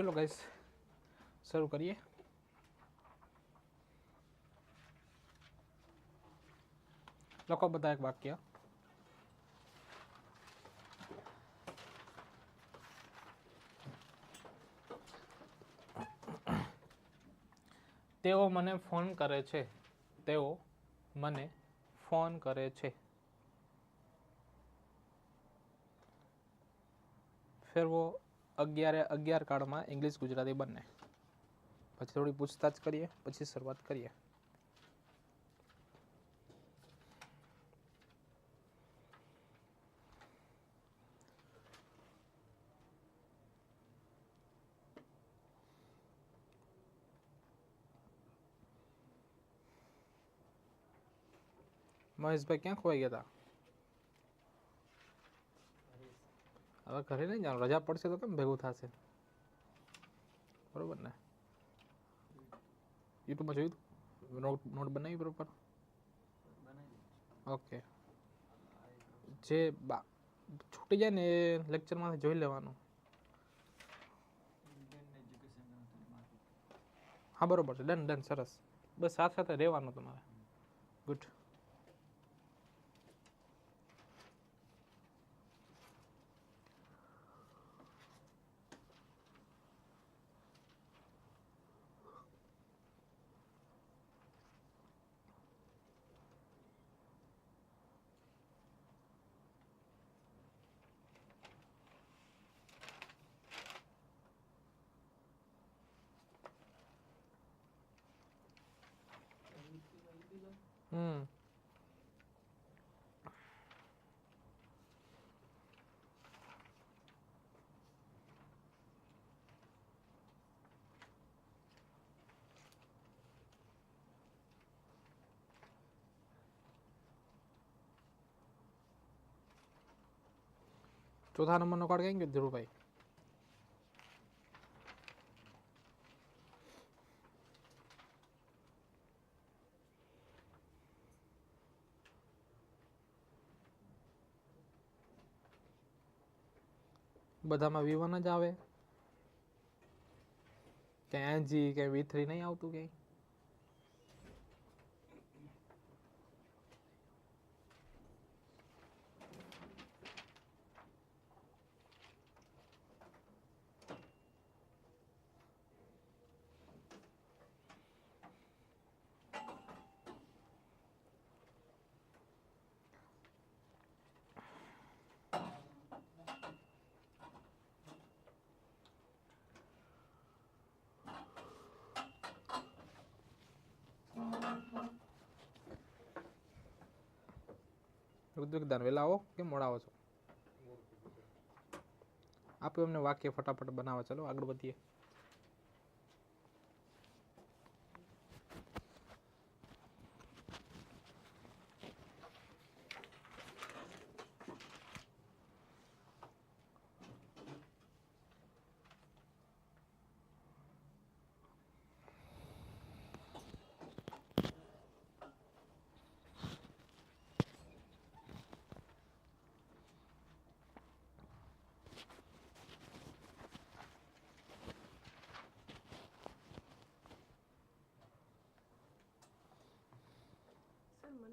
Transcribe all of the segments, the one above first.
ચલો ગાઈસ શરૂ કરીએ લખો બધા એક વાક્ય તેઓ મને ફોન કરે છે તેઓ મને ફોન કરે છે ફેરવો અગિયારે, અગિયાર કાળમાં ઇંગ્લિશ ગુજરાતી બંને. પછી થોડી પૂછતાછ કરીએ, પછી શરૂઆત કરીએ. મહેશભાઈ ક્યાં ખોવાઈ ગયા હતા હવે ઘરે નહીં જવાનું. રજા પડશે તો કેમ ભેગું થશે? બરોબર ને? યુટ્યુબમાં જોયું નોટ નોટ બનાવી બરોબર ઓકે. જે બા, છૂટી જાય ને એ લેક્ચરમાંથી જોઈ લેવાનું. હા, બરોબર છે. ડન ડન, સરસ. બસ સાથે સાથે રહેવાનું તમારે. ગુડ હમ ચોથા નંબરનો કાર્ડ કઈ ગયો ધીરુભાઈ બધામાં વી વન જ આવે? કે એનજી કે વી થ્રી નહીં આવતું ક્યાંય? ઋત્વિકદાન વહેલા આવો કે મોડા આવો છો? આપ્યું એમને વાક્ય ફટાફટ બનાવો. ચાલો આગળ વધીએ સર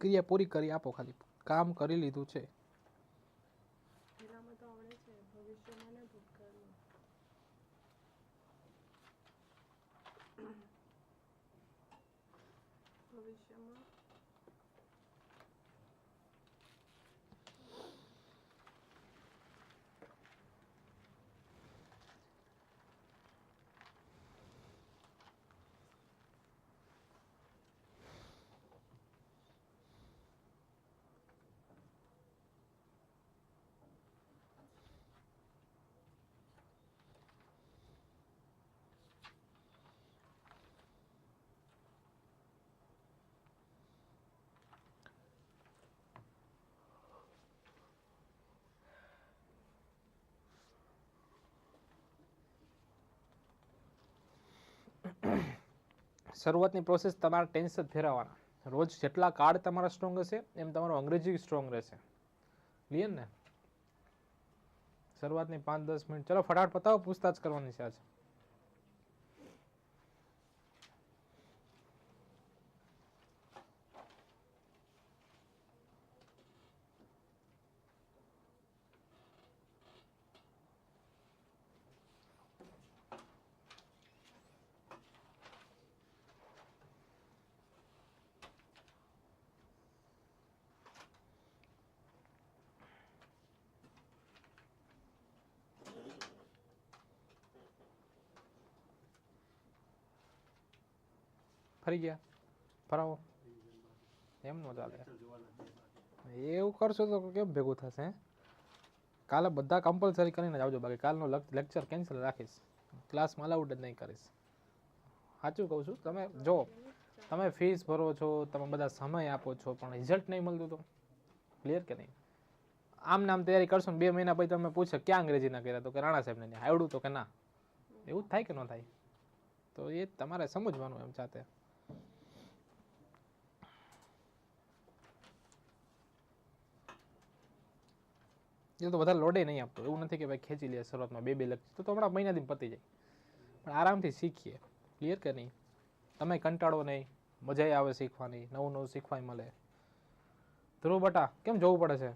ક્રિયા પૂરી કરી આપો ખાલી. કામ કરી લીધું છે પેલામાં તો આવડે છે ભવિષ્યમાં ને ભૂતકાળમાં ભવિષ્યમાં શરૂઆતની પ્રોસેસ તમારા ટેન્સ જ ફેરવવાના. રોજ જેટલા કાર્ડ તમારા સ્ટ્રોંગ હશે, એમ તમારું અંગ્રેજી સ્ટ્રોંગ રહેશે. ક્લિયર ને? શરૂઆતની પાંચ દસ મિનિટ. ચલો, ફટાફટ પતાવો, પૂછતાછ કરવાની છે આજે. ફરી ગયા? ફરાવો. એમ ન ચાલે. એવું કરશો તો કેમ ભેગું થશે કાલે બધા કમ્પલસરી કરીને જ આવજો, બાકી કાલનો લેક્ચર કેન્સલ રાખીશ. ક્લાસમાં અલાઉડ જ નહીં કરીશ. સાચું કહું છું. તમે જો, તમે ફીસ ભરો છો, તમે બધા સમય આપો છો, પણ રિઝલ્ટ નહીં મળતું તો? ક્લિયર કે નહીં? આમ નામ તૈયારી કરશો ને બે મહિના પછી તમે પૂછે ક્યાં અંગ્રેજીના કર્યા તો કે રાણા સાહેબને આવડું તો કે ના. એવું જ થાય કે ન થાય? તો એ તમારે સમજવાનું એમ જાતે. એ તો વધારે લોડે નહીં આપતો એવું નથી કે ભાઈ ખેંચી લે શરૂઆતમાં બે બે લક્ષ તો હમણાં મહિનાથી પતી જાય. પણ આરામથી શીખીએ. ક્લિયર કે નહીં? તમે કંટાળો નહીં મજા આવે શીખવાની નવું નવું શીખવાય મળે. ધ્રુવ બટા કેમ જોવું પડે છે?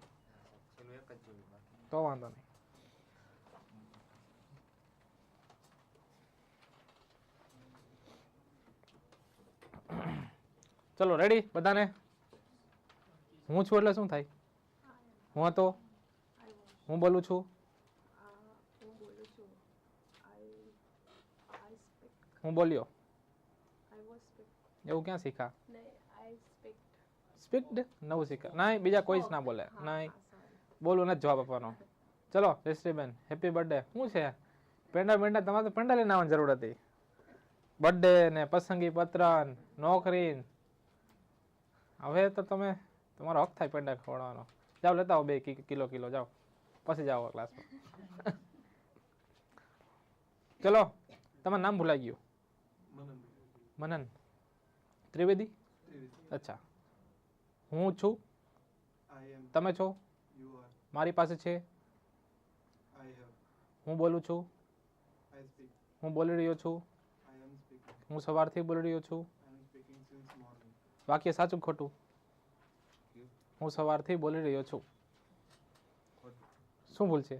તો વાંધો નહીં. ચલો રેડી બધાને? હું છું એટલે શું થાય? હું તો હું બોલું છું? હું બોલું છું આઈ આઈ સ્પીક હું બોલ્યો? આઈ વોઝ સ્પીક એવું ક્યાં શીખા? નહીં આઈ સ્પીક સ્પીકડ નવું શીખા. ના બીજા કોઈ જ ના બોલે. ના બોલું નથી જવાબ આપવાનો. ચલો જયશ્રીબેન હેપી બર્થડે શું છે? પેંડા પેંડા તમારે તો પેંડા લઈને આવવાની જરૂર હતી. બર્થડે ને પસંદગી પત્ર ને નોકરી ને. હવે તો તમે, તમારો હક થાય પેંડા ખવડાવવાનો. જાઓ, લેતા આવો બે કિ- કિલો કિલો, જાઓ. પછી જાઓ ક્લાસમાં ચલો તમારું નામ ભૂલાઈ ગયું. મનન ત્રિવેદી? અચ્છા. હું છું? તમે છો? મારી પાસે છે? હું બોલું છું? હું બોલી રહ્યો છું? હું સવારથી બોલી રહ્યો છું. વાક્ય સાચું ખોટું? હું સવારથી બોલી રહ્યો છું. શું ભૂલ છે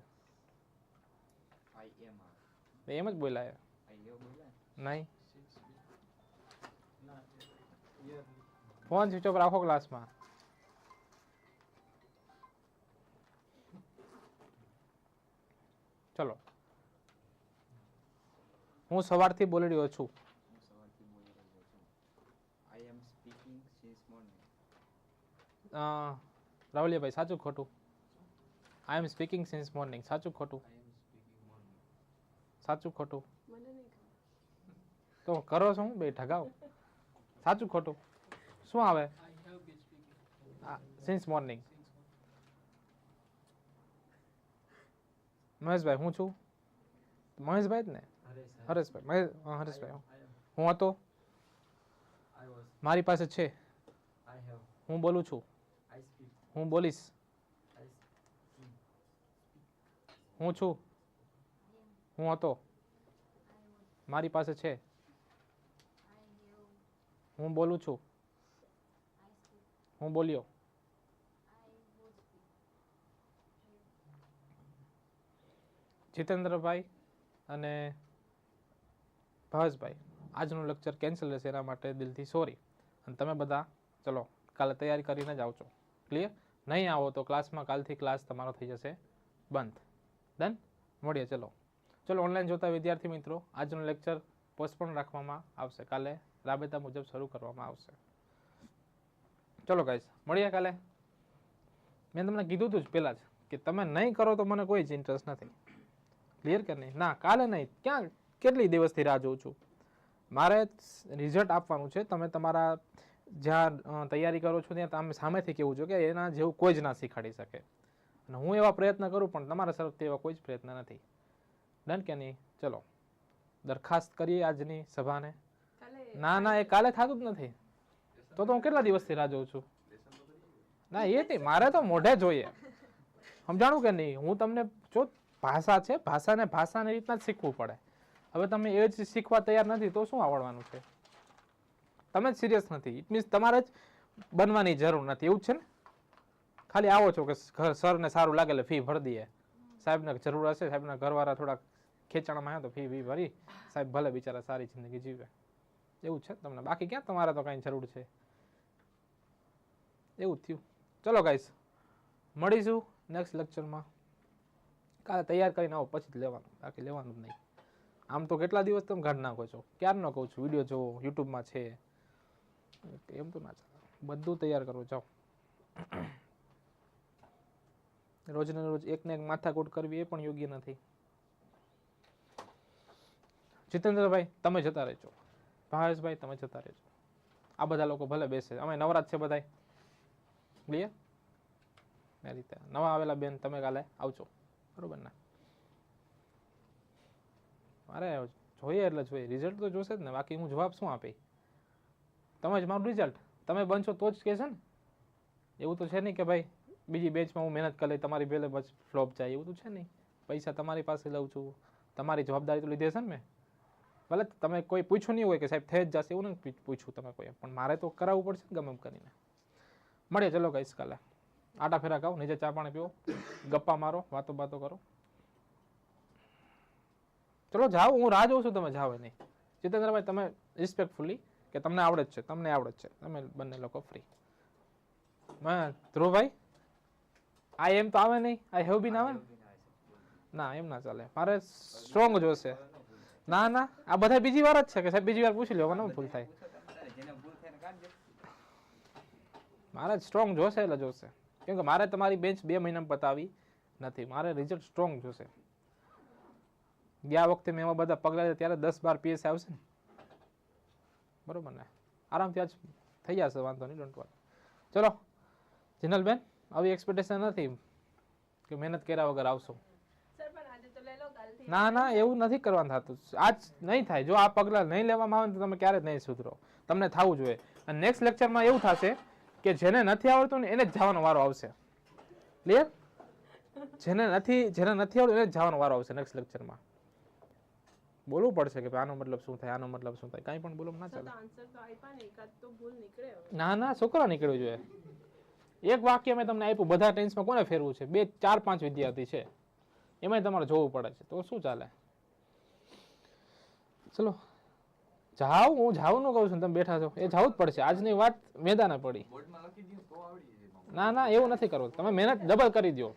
આઈ એમ આર મેં એમ જ બોલાય. આઈ એવું બોલે નહીં. Yeah, ફોન સ્વિચ ઓફ રાખો ક્લાસમાં ચલો. હું સવારથી બોલી રહ્યો છું. હું સવારથી બોલી રહ્યો છું. I am speaking since morning uh, રાવલિયાભાઈ સાચું કે ખોટું? I am speaking since morning સાચું કે ખોટું આઈ એમ સ્પીકિંગ મોર્નિંગ સાચું કે ખોટું મને નહીં ખબર. તો કરો છો હું બે ઠગાવ સાચું કે ખોટું. શું આવે? સિન્સ મોર્નિંગ મહેશભાઈ હું છું? મહેશભાઈ જ ને? હરેશભાઈ. મહેશ હા, હરેશભાઈ હું. હતો? આઈ વોઝ મારી પાસે છે. આઈ હેવ હું બોલું છું. આઈ સ્પીક હું બોલીશ આઈ હું છું? હું હતો. મારી પાસે છે. હું બોલું છું. હું બોલ્યો. જીતેન્દ્રભાઈ અને ભાવેશભાઈ, આજનું લેક્ચર કેન્સલ રહેશે એના માટે દિલથી સોરી અને તમે બધા, ચલો, કાલે તૈયારી કરીને જ આવજો. ક્લિયર નહીં આવો તો ક્લાસમાં કાલથી ક્લાસ તમારો થઈ જશે. બંધ. ડન મળીએ. ચલો. ચલો ઓનલાઈન જોતા વિદ્યાર્થી મિત્રો, આજનું લેક્ચર પોસ્ટપોન રાખવામાં આવશે. કાલે રાબેતા મુજબ શરૂ કરવામાં આવશે. ચલો ગાઈસ મળીએ કાલે. મેં તમને કીધું હતું જ પહેલાં જ કે તમે નહીં કરો તો મને કોઈ જ ઇન્ટરેસ્ટ નથી. ક્લિયર કે નહીં? ના, કાલે નહીં. ક્યાં, કેટલી દિવસથી રાહ જોઉં છું? મારે રિઝલ્ટ આપવાનું છે. તમે તમારા જ્યાં તૈયારી કરો છો ત્યાં તમે સામેથી કહેવું છો કે એના જેવું કોઈ જ ના શીખવાડી શકે. અને હું એવા પ્રયત્ન કરું પણ તમારા તરફથી એવા કોઈ જ પ્રયત્ન નથી. ડન કે નહીં? ચલો. દરખાસ્ત કરીએ આજની સભાને. ના ના એ કાલે થતું જ નથી. તો તો હું કેટલા દિવસથી રાહ જોઉં છું? ના એ નહીં મારે તો મોઢે જોઈએ. સમજાણું કે નહીં? હું તમને જો ભાષા છે ભાષાને ભાષાની રીતના જ શીખવું પડે. હવે તમે એ જ શીખવા તૈયાર નથી તો શું આવડવાનું છે? તમે જ સિરિયસ નથી. ઇટ મીન્સ તમારે જ બનવાની જરૂર નથી. એવું જ છે ને? ખાલી આવો છો કે સરને સારું લાગે એટલે ફી ભરી દઈએ. સાહેબને જરૂર હશે, સાહેબના ઘરવાળા થોડાક ખેંચાણમાં આવ્યા તો ફી ફી ભરી. સાહેબ ભલે બિચારા સારી જિંદગી જીવે. એવું છે તમને? બાકી ક્યાં તમારે તો કાંઈ જરૂર છે? એવું થયું. ચલો ગાઈસ મળીશું નેક્સ્ટ લેક્ચરમાં કાલે તૈયાર કરીને આવો, પછી જ લેવાનું. બાકી લેવાનું નહીં. આમ તો કેટલા દિવસ તમે કાઢ નાખો છો? ક્યારનો કહું છું? વીડિયો જોવો યુટ્યુબમાં છે. એમ તો ના ચાલે. બધું તૈયાર કરવું જાઓ. રોજને રોજ એકને એક માથાકૂટ કરવી એ પણ યોગ્ય નથી. જીતેન્દ્રભાઈ, તમે જતા રહેજો. ભાવેશભાઈ, તમે જતા રહેજો. આ બધા લોકો ભલે બેસે. અમે નવરાત છે બધા ક્લિયર એ રીતે. નવા આવેલા બેન, તમે કાલે આવજો. બરોબર ને? મારે જોઈએ એટલે જોઈએ. રિઝલ્ટ તો જોશે જ ને. બાકી હું જવાબ શું આપી? તમે જ મારું રિઝલ્ટ તમે બનશો તો જ કહેશે ને? એવું તો છે નહીં કે ભાઈ બીજી બેચમાં હું મહેનત કરી તમારી પહેલે બસ ફ્લોપ જાય, એવું તો છે નહીં. પૈસા તમારી પાસે લઉં છું. તમારી જવાબદારી તો લીધી હશે ને મેં. ભલે તમે કોઈ પૂછ્યું નહીં હોય કે સાહેબ થઈ જ જશે, એવું નહીં પૂછ્યું તમે કોઈ પણ મારે તો કરાવવું પડશે ને ગમે એમ કરીને. મળીએ, ચલો કહીશ કાલે. આટા ફેરા ખાઓ, નીચે ચા પાણી પીઓ. ગપ્પા મારો, વાતો બાતો કરો. ચલો જાઓ, હું રાહ જોઉં છું તમે જાઓ નહીં જીતેન્દ્રભાઈ, તમે રિસ્પેક્ટફુલી કે તમને આવડે જ છે, તમને આવડે જ છે. તમે બંને લોકો ફ્રી હા, ધ્રુવભાઈ? આઈ એમ તો આવે નહીં? આઈ હેવ બીન આવે ના? એમ ના ચાલે. મારે સ્ટ્રોંગ જોશે ના ના. આ બધા બીજી વાર જ છે કે સાહેબ, બીજી વાર પૂછી લો મને ભૂલ થાય. મારે સ્ટ્રોંગ જોશે એટલે જોશે કેમ કે મારે તમારી બેન્ચ બે મહિનામાં પતાવી નથી. મારે રિઝલ્ટ સ્ટ્રોંગ જોશે ગયા વખતે મેં એમાં બધા પગલા લીધા, ત્યારે દસ બાર પીએસ આવશે ને? બરોબર ને? આરામથી આજ થઈ જશે, વાંધો નહીં ડોન્ટ વરી ચલો, જિનલબેન? આવી એક્સપેક્ટેશન નથી કે મહેનત કર્યા વગર આવશો. ના ના એવું નથી કરવાનું થતું. આજ નહીં થાય. જો આ પગલાં નહીં લેવામાં આવે તો તમે ક્યારે જ નહીં સુધરો. તમને થવું જોઈએ. અને નેક્સ્ટ લેક્ચરમાં એવું થશે કે જેને નથી આવડતું ને એને જ જવાનો વારો આવશે. ક્લિયર જેને નથી જેને નથી આવડતું એને જ જવાનો વારો આવશે નેક્સ્ટ લેક્ચરમાં બોલવું પડશે કે આનો મતલબ શું થાય આનો મતલબ શું થાય? કાંઈ પણ બોલવું ના ચાલે. ના ના છોકરા નીકળ્યો જોઈએ. એક વાક્ય મેં તમને આપ્યું બધા ટેન્સમાં કોને ફેરવું છે? બે ચાર પાંચ વિદ્યાર્થી છે. એમાંય તમારે જોવું પડે છે. તો શું ચાલે? ચલો. જાવ હું જાઉં કહું છું તમે બેઠા છો. એ જવું જ પડશે. આજની વાત મેદાને પડી. ના ના એવું નથી કરવું. તમે મહેનત ડબલ કરી દો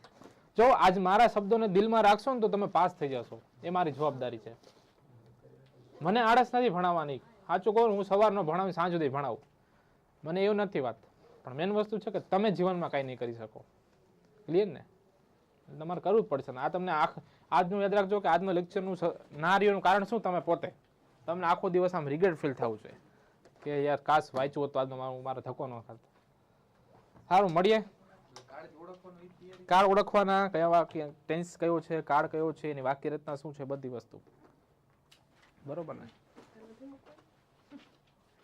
જો આજ મારા શબ્દોને દિલમાં રાખશો ને તો તમે પાસ થઈ જશો. એ મારી જવાબદારી છે. મને આળસ નથી ભણાવવાની. સાચું કહું હું સવારનો ભણાવી સાંજ સુધી ભણાવું. મને એવું નથી વાત. પણ મેન વસ્તુ છે કે તમે જીવનમાં કાંઈ નહીં કરી શકો. ક્લિયર ને? તમારે કરવું જ પડશે ને. આ તમને આખ આજનું યાદ રાખજો કે આજનું લેક્ચરનું ના રહ્યોનું કારણ શું તમે પોતે? તમને આખો દિવસ આમ રિગ્રેટ ફીલ થવું જોઈએ. કે યાર કાશ વાંચવું હોત તો આજનો મારો મારો ધક્કો ન ખાતો. સારું, મળીએ. કાર્ડ ઓળખવાનું કયા ટેન્સ કયો છે, કાર્ડ કયો છે, એની વાક્ય રચના શું છે, બધી વસ્તુ. બરોબર ને?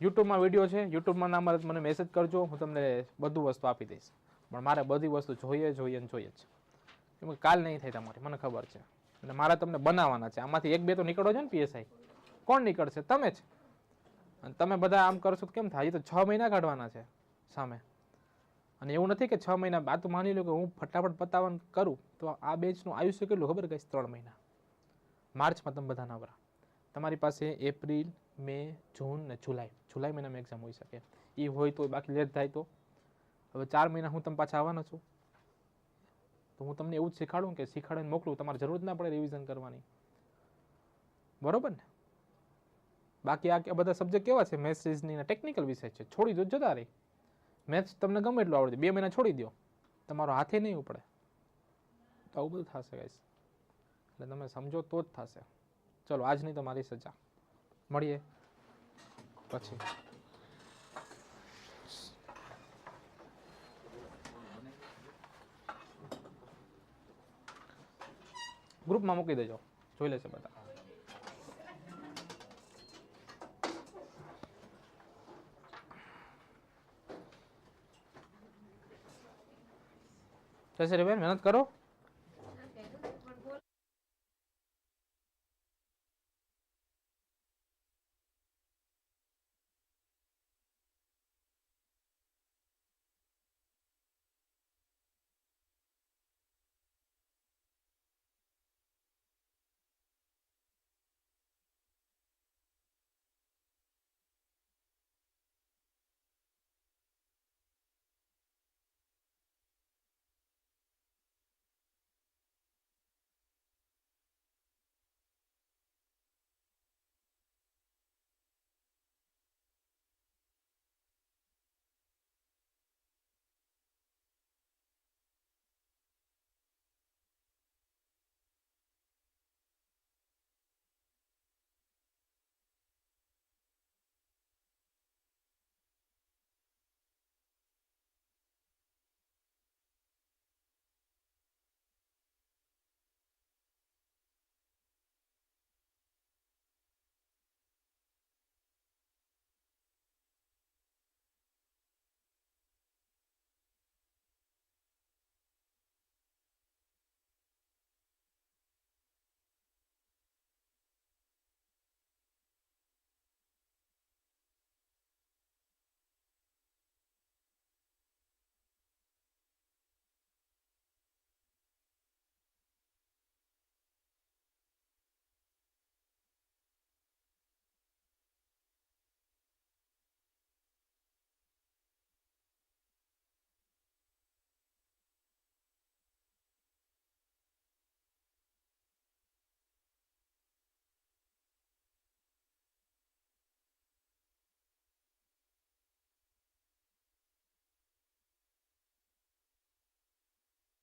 યુટ્યુબમાં વીડિયો છે, યુટ્યુબમાં નામ મને મેસેજ કરજો, હું તમને બધું વસ્તુ આપી દઈશ. પણ મારે બધી વસ્તુ જોઈએ જોઈએ ને જોઈએ જ કેમ કાલ નહીં થાય તમારી, મને ખબર છે. અને મારે તમને બનાવવાના છે. આમાંથી એક બે તો નીકળો છે ને પીએસઆઈ. કોણ નીકળશે? તમે જ. અને તમે બધા આમ કરશો તો કેમ થાય? તો છ મહિના કાઢવાના છે સામે. અને એવું નથી કે છ મહિના આ તો માની લો કે હું ફટાફટ પતાવન કરું. તો આ બેચનું આયુષ્ય કેટલું ખબર કહીશ ત્રણ મહિના. માર્ચમાં તમે બધા નવરા. તમારી પાસે એપ્રિલ, મે, જૂન ને જુલાઈ. જુલાઈ મહિનામાં એક્ઝામ હોઈ શકે. એ હોય તો બાકી લેટ થાય તો. હવે ચાર મહિના હું તમે પાછા આવવાના છું. તો હું તમને એવું જ શીખાડું કે શીખાડીને મોકલું, તમારે જરૂર જ ના પડે રિવિઝન કરવાની. બરોબર ને? બાકી આ બધા સબ્જેક્ટ કેવા છે? મેથ્સ રિઝનિંગ ટેકનિકલ વિષય છે. છોડી દો, જતા રહી. મેથ્સ તમને ગમે એટલું આવડે. બે મહિના છોડી દો. તમારો હાથે નહીં ઉપડે. તો આવું બધું થશે ગાઈશ એટલે તમે સમજો તો જ થશે. ચલો, આજની તમારી સજા. મળીએ. પછી. ગ્રુપમાં મૂકી દેજો. જોઈ લેશે બધા. જય શ્રી બેન મહેનત કરો.